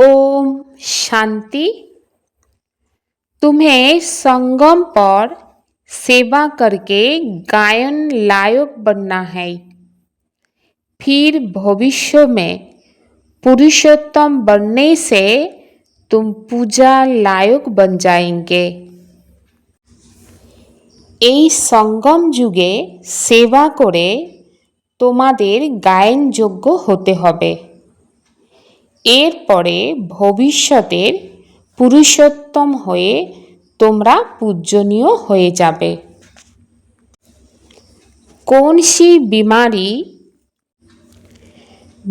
ओम शांति तुम्हें संगम पर सेवा करके गायन लायक बनना है फिर भविष्य में पुरुषोत्तम बनने से तुम पूजा लायक बन जाएंगे এই সঙ্গম যুগে সেবা করে তোমাদের গায়নযোগ্য হতে হবে এরপরে ভবিষ্যতের পুরুষোত্তম হয়ে তোমরা পূজনীয় হয়ে যাবে कौन सी बीमारी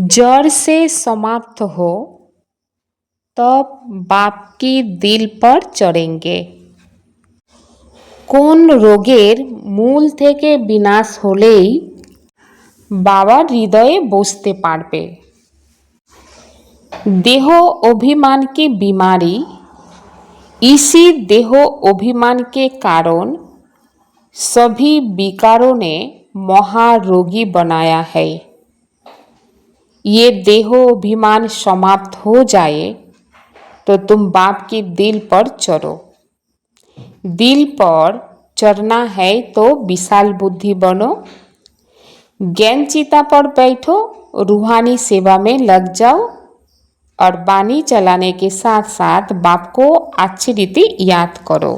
जड़ से समाप्त हो तब बाप की दिल पर चढ़ेंगे কোন রোগের মূল থেকে বিনাশ হলেই বাবার হৃদয়ে বসতে পারবে देह अभिमान की बीमारी, इसी देह अभिमान के कारण सभी विकारों ने महारोगी बनाया है। ये देह अभिमान समाप्त हो जाए तो तुम बाप के दिल पर चढ़ो। दिल पर चढ़ना है तो विशाल बुद्धि बनो। ज्ञान चिता पर बैठो, रूहानी सेवा में लग जाओ। और बानी चलाने के साथ साथ बाप को अच्छी रीति याद करो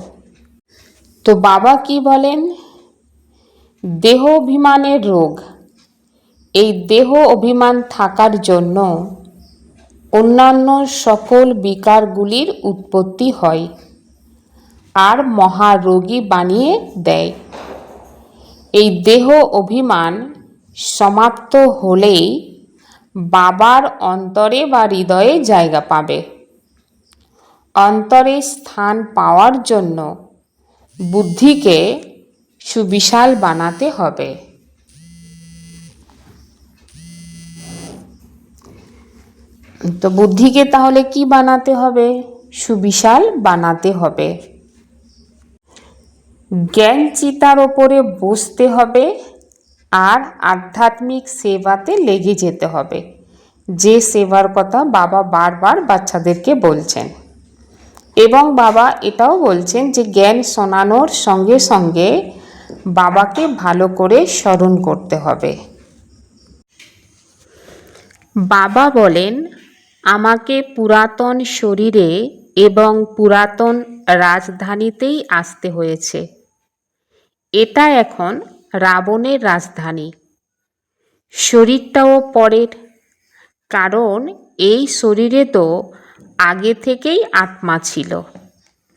তো বাবা কি বলেন দেহ অভিমানের রোগ এই দেহ অভিমান থাকার জন্য অন্যান্য সকল বিকারগুলির উৎপত্তি হয় আর মহারোগী বানিয়ে দেয় এই দেহ অভিমান সমাপ্ত হলেই বাবার অন্তরে বা হৃদয়ে জায়গা পাবে। অন্তরে স্থান পাওয়ার জন্য বুদ্ধিকে সুবিশাল বানাতে হবে। তো বুদ্ধিকে তাহলে কি বানাতে হবে? সুবিশাল বানাতে হবে। জ্ঞান চিতার ওপরে বসতে হবে। আর আধ্যাত্মিক সেবাতে লেগে যেতে হবে। যে সেবার কথা বাবা বারবার বাচ্চাদেরকে বলছেন। এবং বাবা এটাও বলছেন যে জ্ঞান শোনানোর সঙ্গে সঙ্গে বাবাকে ভালো করে স্মরণ করতে হবে। বাবা বলেন, আমাকে পুরাতন শরীরে এবং পুরাতন রাজধানীতেই আসতে হয়েছে। এটা এখন রাবণের রাজধানী। শরীরটাও পরের, কারণ এই শরীরে তো আগে থেকেই আত্মা ছিল।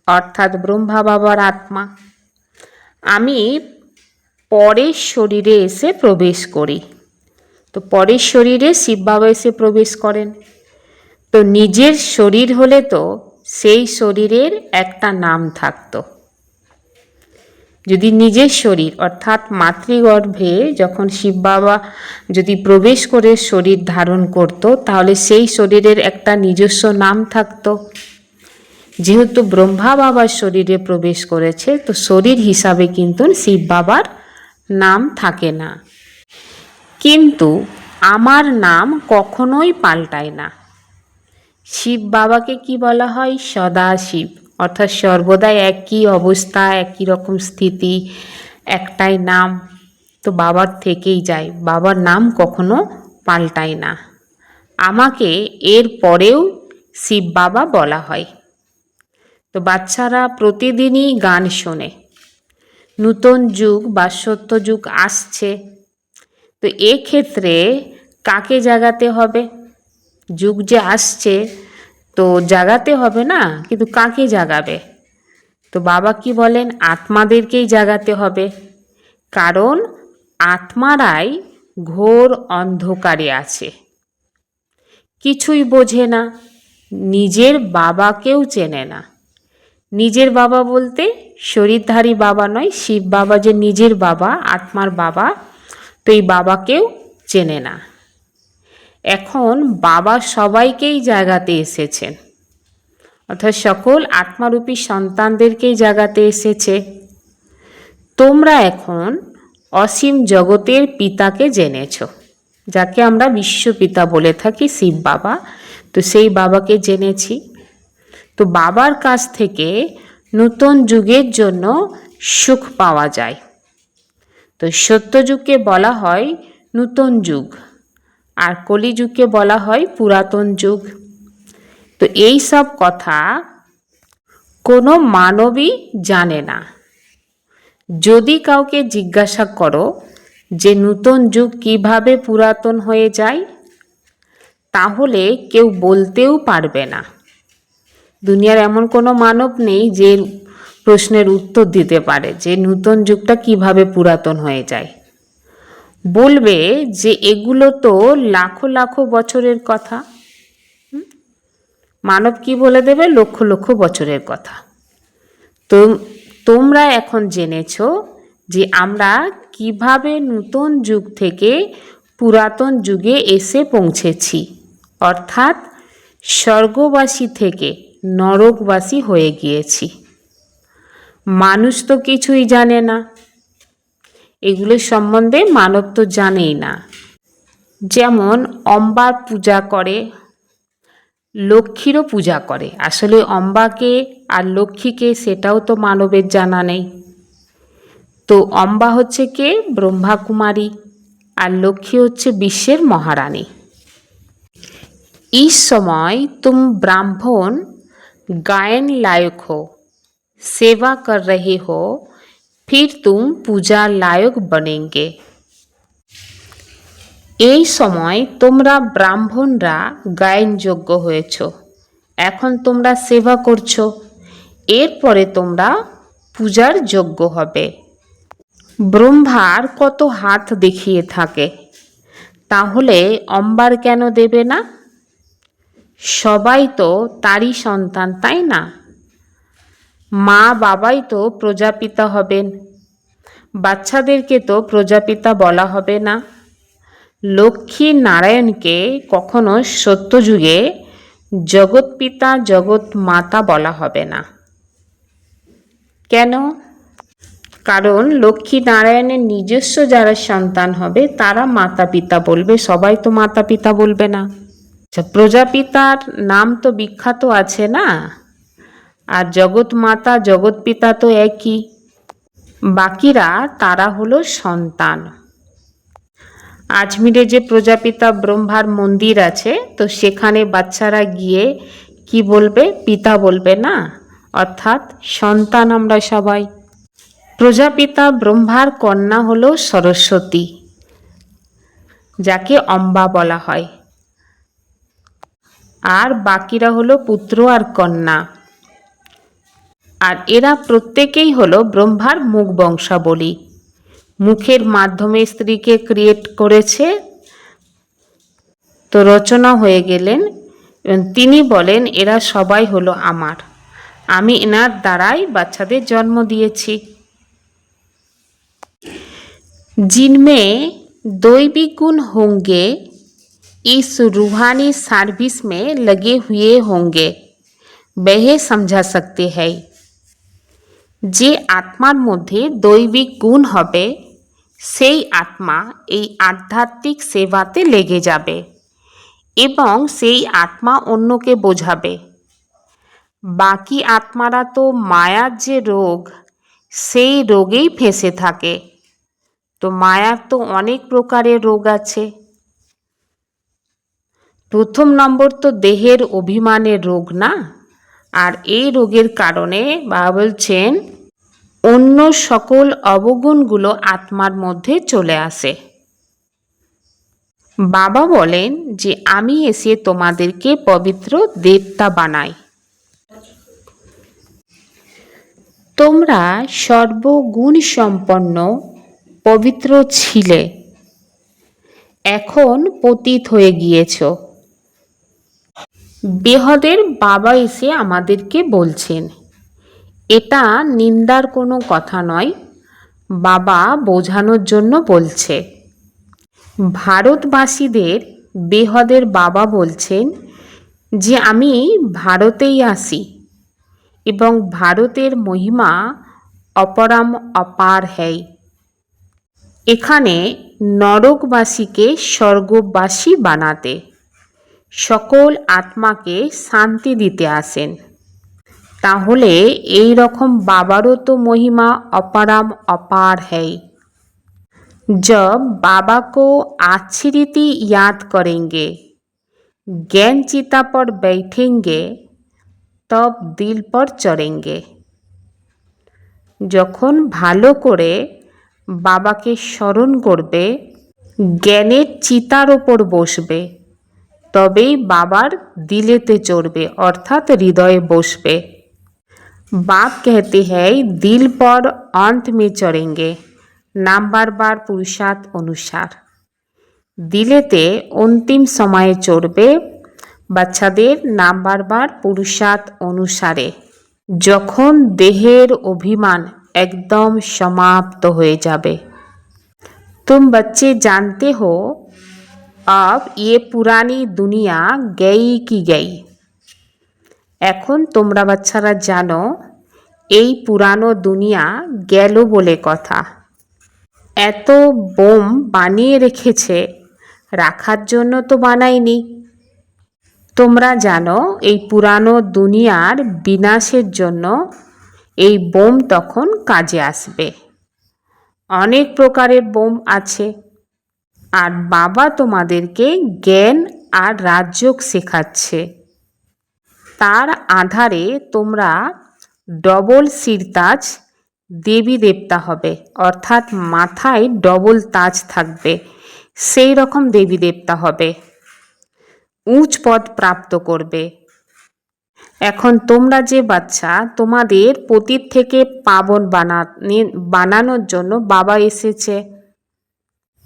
অর্থাৎ ব্রহ্মা বাবার আত্মা। আমি পরের শরীরে এসে প্রবেশ করি। তো পরের শরীরে শিব বাবা এসে প্রবেশ করেন। তো নিজের শরীর হলে তো সেই শরীরের একটা নাম থাকতো। যদি নিজের শরীর, অর্থাৎ মাতৃগর্ভে যখন শিব বাবা যদি প্রবেশ করে শরীর ধারণ করত, তাহলে সেই শরীরের একটা নিজস্ব নাম থাকতো। যেহেতু ব্রহ্মা বাবার শরীরে প্রবেশ করেছে, তো শরীর হিসাবে কিন্তু শিব বাবার নাম থাকে না। কিন্তু আমার নাম কখনোই পাল্টায় না। শিব বাবাকে কি বলা হয়? সদা শিব অর্থাৎ সর্বদাই একই অবস্থা, একই রকম স্থিতি, একটাই নাম তো বাবার থেকেই যায়। বাবার নাম কখনো পাল্টায় না। আমাকে এর পরেও শিব বাবা বলা হয়। তো বাচ্চারা প্রতিদিনই গান শোনে। নূতন যুগ বা সত্য যুগ আসছে। তো এক্ষেত্রে কাকে জাগাতে হবে? যুগ যে আসছে তো জাগাতে হবে না, কিন্তু কাকে জাগাবে? তো বাবা কি বলেন? আত্মাদেরকেই জাগাতে হবে। কারণ আত্মারাই ঘোর অন্ধকারে আছে। কিছুই বোঝে না। নিজের বাবাকেও চেনে না। নিজের বাবা বলতে শরীরধারী বাবা নয়, শিব বাবা যে নিজের বাবা, আত্মার বাবা, তো এই বাবাকেও চেনে না। এখন বাবা সবাইকেই জাগাতে এসেছেন অর্থাৎ সকল আত্মারূপী সন্তানদেরকেই জাগাতে এসেছে। তোমরা এখন অসীম জগতের পিতাকে জেনেছ, যাকে আমরা বিশ্বপিতা বলে থাকি শিব বাবা। তো সেই বাবাকে জেনেছি। তো বাবার কাছ থেকে নতুন যুগের জন্য সুখ পাওয়া যায়। তো সত্যযুগকে বলা হয় নূতন যুগ। আর কলিযুগকে বলা হয় পুরাতন যুগ। তো এই সব কথা কোনো মানবই জানে না। যদি কাউকে জিজ্ঞাসা করো যে নূতন যুগ কীভাবে পুরাতন হয়ে যায়, তাহলে কেউ বলতেও পারবে না। দুনিয়ার এমন কোনো মানব নেই যে প্রশ্নের উত্তর দিতে পারে যে নূতন যুগটা কীভাবে পুরাতন হয়ে যায়। বলবে যে এগুলো তো লাখো লাখো বছরের কথা। মানব কি বলে দেবে? লক্ষ লক্ষ বছরের কথা। তো তোমরা এখন জেনেছ যে আমরা কীভাবে নূতন যুগ থেকে পুরাতন যুগে এসে পৌঁছেছি। অর্থাৎ স্বর্গবাসী থেকে নরকবাসী হয়ে গিয়েছি। মানুষ তো কিছুই জানে না। এগুলোর সম্বন্ধে মানব তো জানেই না। যেমন অম্বার পূজা করে, লক্ষ্মীরও পূজা করে। আসলে অম্বাকে আর লক্ষ্মীকে সেটাও তো মানবের জানা নেই। তো অম্বা হচ্ছে কে? ব্রহ্মা কুমারী আর লক্ষ্মী হচ্ছে বিশ্বের মহারানী। এই সময় তুম ব্রাহ্মণ গায়ন লায়ক হো, সেবা কর রহে হো फिर तुम पूजा लायक बनेंगे এই সময় তোমরা ব্রাহ্মণরা গায়নযোগ্য হয়েছ এখন তোমরা সেবা করছো এরপরে তোমরা পূজার যোগ্য হবে ব্রহ্মার কত হাত দেখিয়ে থাকে তাহলে অম্বার কেন দেবে না সবাই তো তারই সন্তান তাই না মা বাবাই তো প্রজাপিতা হবেন। বাচ্চাদেরকে তো প্রজাপিতা বলা হবে না। লক্ষ্মী নারায়ণকে কখনো সত্যযুগে জগৎপিতা জগৎ মাতা বলা হবে না। কেন? কারণ লক্ষ্মী নারায়ণের নিজস্ব যারা সন্তান হবে, তারা মাতা পিতা বলবে, সবাই তো মাতা পিতা বলবে না। আচ্ছা প্রজাপিতার নাম তো বিখ্যাত আছে না? আর জগৎ মাতা, জগৎ পিতা তো একই। বাকিরা তারা হলো সন্তান। আজমিরে যে প্রজাপিতা ব্রহ্মার মন্দির আছে, তো সেখানে বাচ্চারা গিয়ে কি বলবে? পিতা বলবে না? অর্থাৎ সন্তান আমরা সবাই। প্রজাপিতা ব্রহ্মার কন্যা হল সরস্বতী, যাকে অম্বা বলা হয়। আর বাকিরা হলো পুত্র আর কন্যা। আর এরা প্রত্যেকেই হলো ব্রহ্মার মুখ বংশাবলী মুখের মাধ্যমে স্ত্রীকে ক্রিয়েট করেছে তো রচনা হয়ে গেলেন এবং তিনি বলেন এরা সবাই হলো আমার আমি এনার দ্বারাই বাচ্চাদের জন্ম দিয়েছি जिनमें दैवी गुण होंगे इस रूहानी सर्विस में लगे हुए होंगे वह समझा सकते हैं যে আত্মার মধ্যে দৈবিক গুণ হবে, সেই আত্মা এই আধ্যাত্মিক সেবাতে লেগে যাবে এবং সেই আত্মা অন্যকে বোঝাবে। বাকি আত্মারা তো মায়ার যে রোগ, সেই রোগেই ফেঁসে থাকে। তো মায়ার তো অনেক প্রকারের রোগ আছে। প্রথম নম্বর তো দেহের অভিমানের রোগ না? আর এই রোগের কারণে বাবা বলছেন অন্য সকল অবগুণগুলো আত্মার মধ্যে চলে আসে। বাবা বলেন যে, আমি এসে তোমাদেরকে পবিত্র দেবতা বানাই। তোমরা সর্বগুণ সম্পন্ন পবিত্র ছিলে। এখন পতিত হয়ে গিয়েছ। বেহদের বাবা এসে আমাদেরকে বলছেন এটা নিন্দার কোনো কথা নয়, বাবা বোঝানোর জন্য বলছে। ভারতবাসীদের বেহদের বাবা বলছেন যে, আমি ভারতেই আসি এবং ভারতের মহিমা অপরাম অপার হ্যায় এখানে নরকবাসীকে স্বর্গবাসী বানাতে সকল আত্মাকে শান্তি দিতে আসেন। তাহলে এই রকম বাবারও তো মহিমা অপারাম অপার है जब बाबा को अच्छी रीति याद करेंगे ज्ञान चिता पर बैठेंगे तब दिल पर चढ़ेंगे যখন ভালো করে বাবাকে স্মরণ করবে জ্ঞানের চিতার ওপর বসবে তবেই বাবার দিলেতে চড়বে অর্থাৎ হৃদয়ে বসবে बाप कहते हैं दिल पर अंत में चढ़ेंगे নাম্বার বার পুরুষার্থ অনুসার দিলেতে অন্তিম সময়ে চড়বে বাচ্চাদের নাম্বার বার পুরুষার্থ অনুসারে যখন দেহের অভিমান একদম সমাপ্ত হয়ে যাবে तुम बच्चे जानते हो अब ये पुरानी दुनिया गई की गई এখন তোমরা বাচ্চারা জানো, এই পুরানো দুনিয়া গেল বলে কথা। এত বোম বানিয়ে রেখেছে, রাখার জন্য তো বানায়নি। তোমরা জানো, এই পুরানো দুনিয়ার বিনাশের জন্য এই বোম তখন কাজে আসবে। অনেক প্রকারের বোম আছে। আর বাবা তোমাদেরকে জ্ঞান আর রাজযোগ শেখাচ্ছে। তার আধারে তোমরা ডবল সিরতাজ দেবী দেবতা হবে। অর্থাৎ মাথায় ডবল তাজ থাকবে। সেই রকম দেবী দেবতা হবে। উঁচ পদ প্রাপ্ত করবে। এখন তোমরা যে বাচ্চা, তোমাদের পতীত থেকে পাবন বানানে বানানোর জন্য বাবা এসেছে।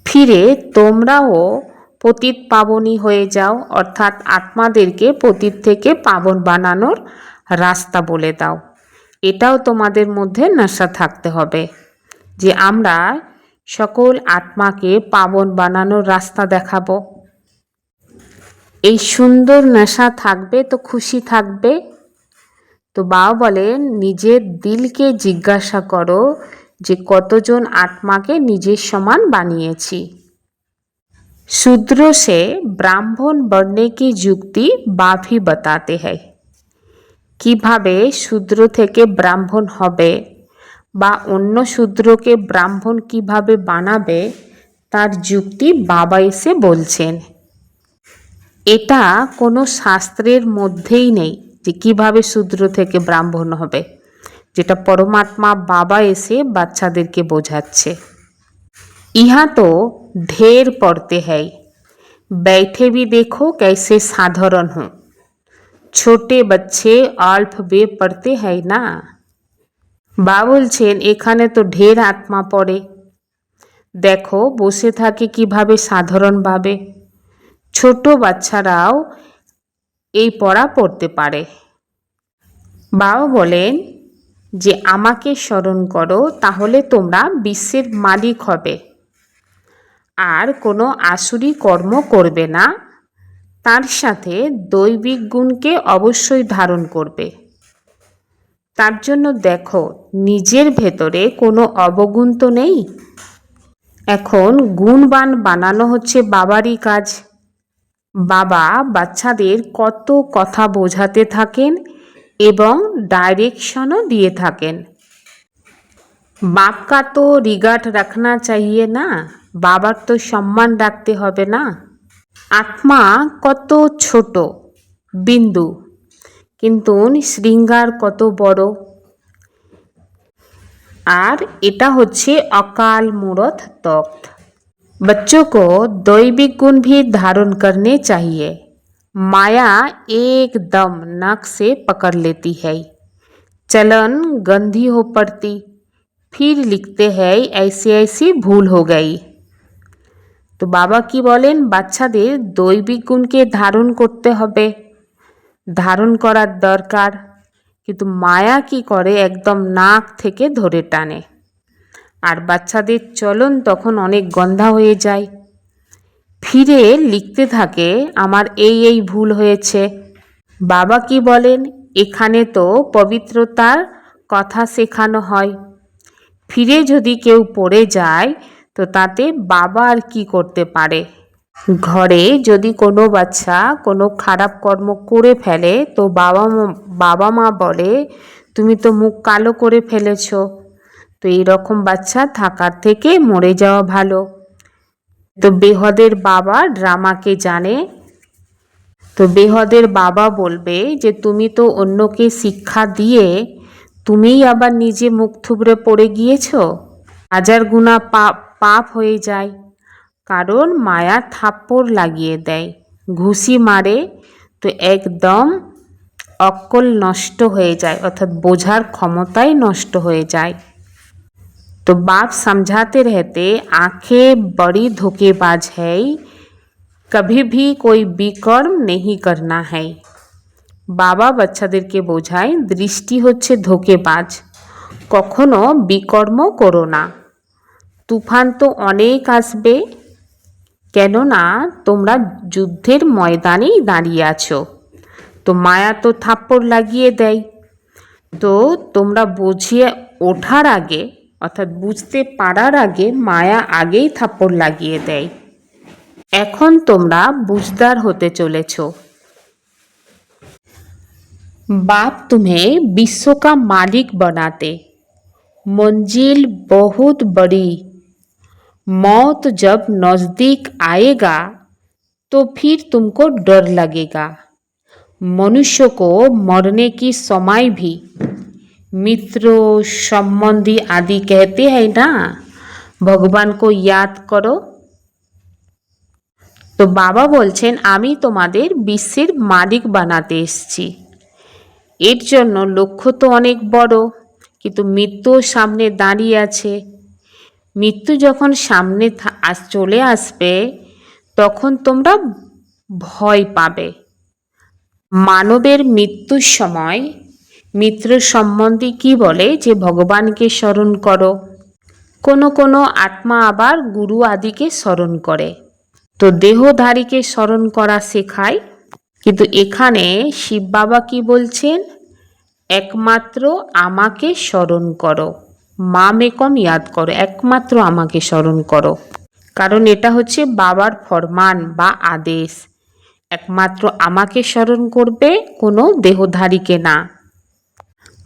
ফিরে তোমরাও পতিত পাবনী হয়ে যাও, অর্থাৎ আত্মাদেরকে পতিত থেকে পাবন বানানোর রাস্তা বলে দাও। এটাও তোমাদের মধ্যে নেশা থাকতে হবে যে আমরা সকল আত্মাকে পাবন বানানোর রাস্তা দেখাবো। এই সুন্দর নেশা থাকবে তো খুশি থাকবে। তো বাবা বলেন নিজের দিলকে জিজ্ঞাসা করো যে কতজন আত্মাকে নিজের সমান বানিয়েছি। शूद्र से ब्राह्मण बनने की যুক্তি বাভি बताते हैं কিভাবে শূদ্র থেকে ব্রাহ্মণ হবে বা অন্য শূদ্রকে ব্রাহ্মণ কিভাবে বানাবে তার যুক্তি বাবা এসে বলছেন এটা কোনো শাস্ত্রের মধ্যেই নেই যে কিভাবে শূদ্র থেকে ব্রাহ্মণ হবে যেটা পরমাত্মা বাবা এসে বাচ্চাদেরকে বোঝাচ্ছে यहाँ तो ढेर पढ़ते हैं बैठे भी देखो कैसे साधारण हूँ ছোটে বাচ্চে অল্প বে পড়তে হয় না বা বলছেন এখানে তো ঢের আত্মা পড়ে দেখো বসে থাকে কিভাবে সাধারণভাবে ছোট বাচ্চারাও এই পড়া পড়তে পারে বাবা বলেন যে আমাকে স্মরণ করো তাহলে তোমরা বিশ্বের মালিক হবে আর কোনো আসুরি কর্ম করবে না, তার সাথে দৈবিক গুণকে অবশ্যই ধারণ করবে। তার জন্য দেখো, নিজের ভেতরে কোনো অবগুণ তো নেই? এখন গুণবান বানানো হচ্ছে বাবারই কাজ। বাবা বাচ্চাদের কত কথা বোঝাতে থাকেন এবং ডাইরেকশনও দিয়ে থাকেন। বাপ কা তো রিগার্ড রাখনা চাইয়ে না? বাবার তো সম্মান ना आत्मा না। আত্মা छोट बिंदु বিন্দু। श्रृंगार कत কত বড়। আর এটা अकाल मूर्त तख्त बच्चों को दैविक गुण भी धारण करने चाहिए माया एकदम नाक से पकड़ लेती है चलन गंदी हो पड़ती फिर लिखते हैं ऐसी ऐसी भूल हो गई। তো বাবা কি বলেন? বাচ্চাদের দৈবিক গুণকে ধারণ করতে হবে। ধারণ করার দরকার। কিন্তু মায়া কি করে? একদম নাক থেকে ধরে টানে। আর বাচ্চাদের চলন তখন অনেক গন্ধা হয়ে যায়। ফিরে লিখতে থাকে, আমার এই এই ভুল হয়েছে। বাবা কি বলেন? এখানে তো পবিত্রতার কথা শেখানো হয়। ফিরে যদি কেউ পড়ে যায় তো তাতে বাবা আর কি করতে পারে? ঘরে যদি কোনো বাচ্চা কোনো খারাপ কর্ম করে ফেলে, তো বাবা বাবা মা বলে, তুমি তো মুখ কালো করে ফেলেছো। তো এইরকম বাচ্চা থাকার থেকে মরে যাওয়া ভালো। তো বেহদের বাবা ড্রামাকে জানে। তো বেহদের বাবা বলবে যে, তুমি তো অন্যকে শিক্ষা দিয়ে তুমিই আবার নিজে মুখ থুবড়ে পড়ে গিয়েছো? হাজার গুণা পাপ পাপ হয়ে যায় কারণ মায়া থাপ্পড় লাগিয়ে দেয় ঘুষি মারে তো একদম অক্কল নষ্ট হয়ে যায় অর্থাৎ বোঝার ক্ষমতাই নষ্ট হয়ে যায় तो बाप समझाते रहते आंखें बड़ी धोखेबाज है कभी भी कोई বিকর্ম नहीं करना है বাবা বাচ্চাদেরকে বোঝায় দৃষ্টি হচ্ছে ধোকেবাজ কখনো বিকর্ম করো না তুফান তো অনেক আসবে কেননা তোমরা যুদ্ধের ময়দানেই দাঁড়িয়ে আছো তো মায়া তো থাপ্পড় লাগিয়ে দেয় তো তোমরা বুঝিয়ে ওঠার আগে অর্থাৎ বুঝতে পারার আগে মায়া আগেই থাপ্পড় লাগিয়ে দেয় এখন তোমরা বুঝদার হতে চলেছ बाप तुम्हें विश्व का मालिक बनाते मंजिल बहुत बड़ी मौत जब नज़दीक आएगा तो फिर तुमको डर लगेगा मनुष्य को मरने की समय भी मित्र संबंधी आदि कहते हैं ना ভগবান কো ইয়াদ করো তো বাবা বলছেন আমি তোমাদের বিশ্বের মালিক বানাতে এসেছি এর জন্য লক্ষ্য তো অনেক বড় কিন্তু মৃত্যু সামনে দাঁড়িয়ে আছে মৃত্যু যখন সামনে চলে আসবে, তখন তোমরা ভয় পাবে। মানবের মৃত্যুর সময় মিত্র সম্বন্ধে কি বলে যে ভগবানকে স্মরণ করো? কোনো কোনো আত্মা আবার গুরু আদিকে স্মরণ করে। তো দেহধারীকে স্মরণ করা শেখায়। কিন্তু এখানে শিব বাবা কি বলছেন? একমাত্র আমাকে স্মরণ করো। মা মেকম ইয়াদ করো, একমাত্র আমাকে স্মরণ করো। কারণ এটা হচ্ছে বাবার ফরমান বা আদেশ। একমাত্র আমাকে স্মরণ করবে কোনো দেহধারীকে না।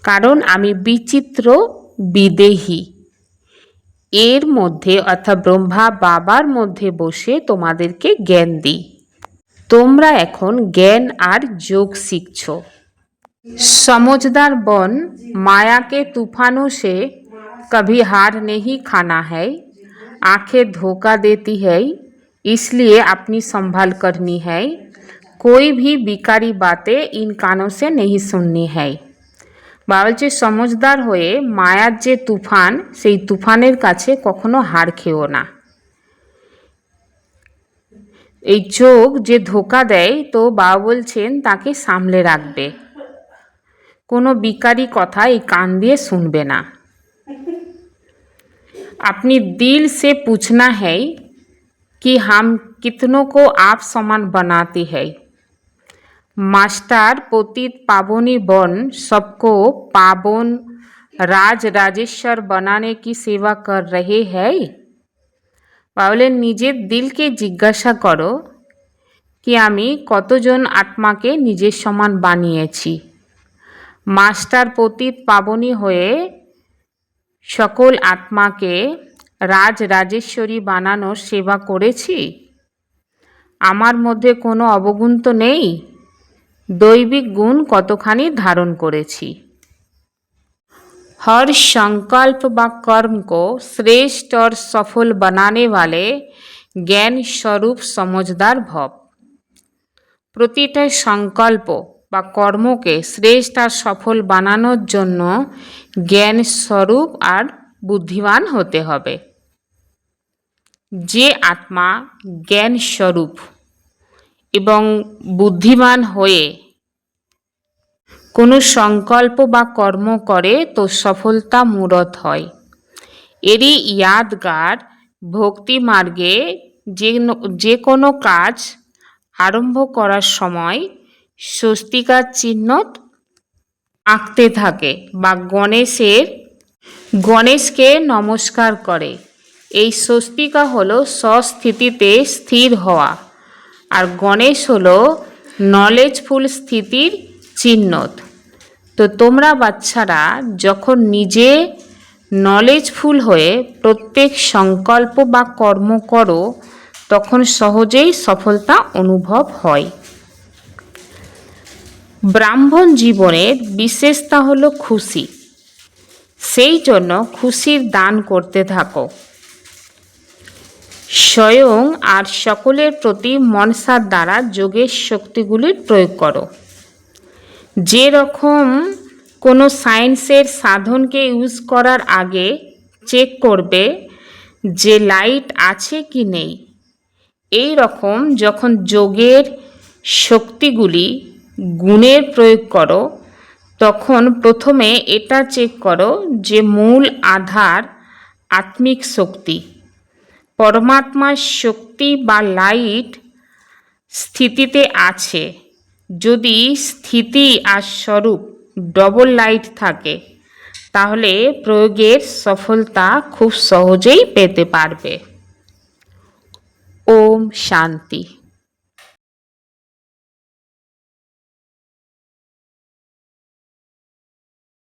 কারণ আমি বিচিত্র বিদেহী। এর মধ্যে অর্থাৎ ব্রহ্মা বাবার মধ্যে বসে তোমাদেরকে জ্ঞান দিই। তোমরা এখন জ্ঞান আর যোগ শিখছ। সমজদার বন, মায়াকে তুফানো সে कभी हार नहीं खाना है आंखें धोखा देती है इसलिए अपनी संभाल करनी है कोई भी বিকারি বাতে ইন কানও সে নেহি শুননি है বা বলছে সমজদার হয়ে মায়ার যে তুফান সেই তুফানের কাছে কখনো হার খেও না এই চোখ যে ধোকা দেয় তো বাবা বলছেন তাকে সামলে রাখবে কোনো বিকারি কথা এই কান দিয়ে শুনবে না अपनी दिल से पूछना है कि हम कितनों को आप समान बनाते हैं मास्टर पतित पावनी बन सबको पावन राज राजेश्वर बनाने की सेवा कर रहे हैं তাহলে নিজের দিলকে জিজ্ঞাসা করো কি আমি কতজন আত্মাকে নিজের সমান বানিয়েছি মাস্টার পতিত পাবনী হয়ে সকল আত্মাকে রাজ রাজেশ্বরী বানানোর সেবা করেছি আমার মধ্যে কোনো অবগুণ তো নেই দৈবিক গুণ কতখানি ধারণ করেছি हर संकल्प व कर्म को श्रेष्ठ और सफल बनाने वाले জ্ঞান স্বরূপ সমজদার ভব প্রতিটা সংকল্প বা কর্মকে শ্রেষ্ঠ আর সফল বানানোর জন্য জ্ঞান স্বরূপ আর বুদ্ধিমান হতে হবে। যে আত্মা জ্ঞান স্বরূপ এবং বুদ্ধিমান হয়ে কোনো সংকল্প বা কর্ম করে, তো সফলতা মূরত হয়। এরই ইয়াদগার ভক্তি মার্গে যে যে কোনো কাজ আরম্ভ করার সময় স্বস্তিকার চিহ্ন আঁকতে থাকে বা গণেশের, গণেশকে নমস্কার করে। এই স্বস্তিকা হলো স্বস্থিতিতে স্থির হওয়া। আর গণেশ হলো নলেজফুল স্থিতির চিহ্ন তো তোমরা বাচ্চারা যখন নিজে নলেজফুল হয়ে প্রত্যেক সংকল্প বা কর্ম করো, তখন সহজেই সফলতা অনুভব হয়। ব্রাহ্মণ জীবনের বিশেষতা হলো খুশি। সেই জন্য খুশির দান করতে থাকো। স্বয়ং আর সকলের প্রতি মনসার দ্বারা যোগের শক্তিগুলির প্রয়োগ করো। যে রকম কোনো সায়েন্সের সাধনকে ইউজ করার আগে চেক করবে যে লাইট আছে কি নেই। এই রকম যখন যোগের শক্তিগুলি গুণের প্রয়োগ করো, তখন প্রথমে এটা চেক করো যে মূল আধার আত্মিক শক্তি, পরমাত্মার শক্তি বা লাইট স্থিতিতে আছে। যদি স্থিতি আর স্বরূপ ডবল লাইট থাকে, তাহলে প্রয়োগের সফলতা খুব সহজেই পেতে পারবে। ওম শান্তি।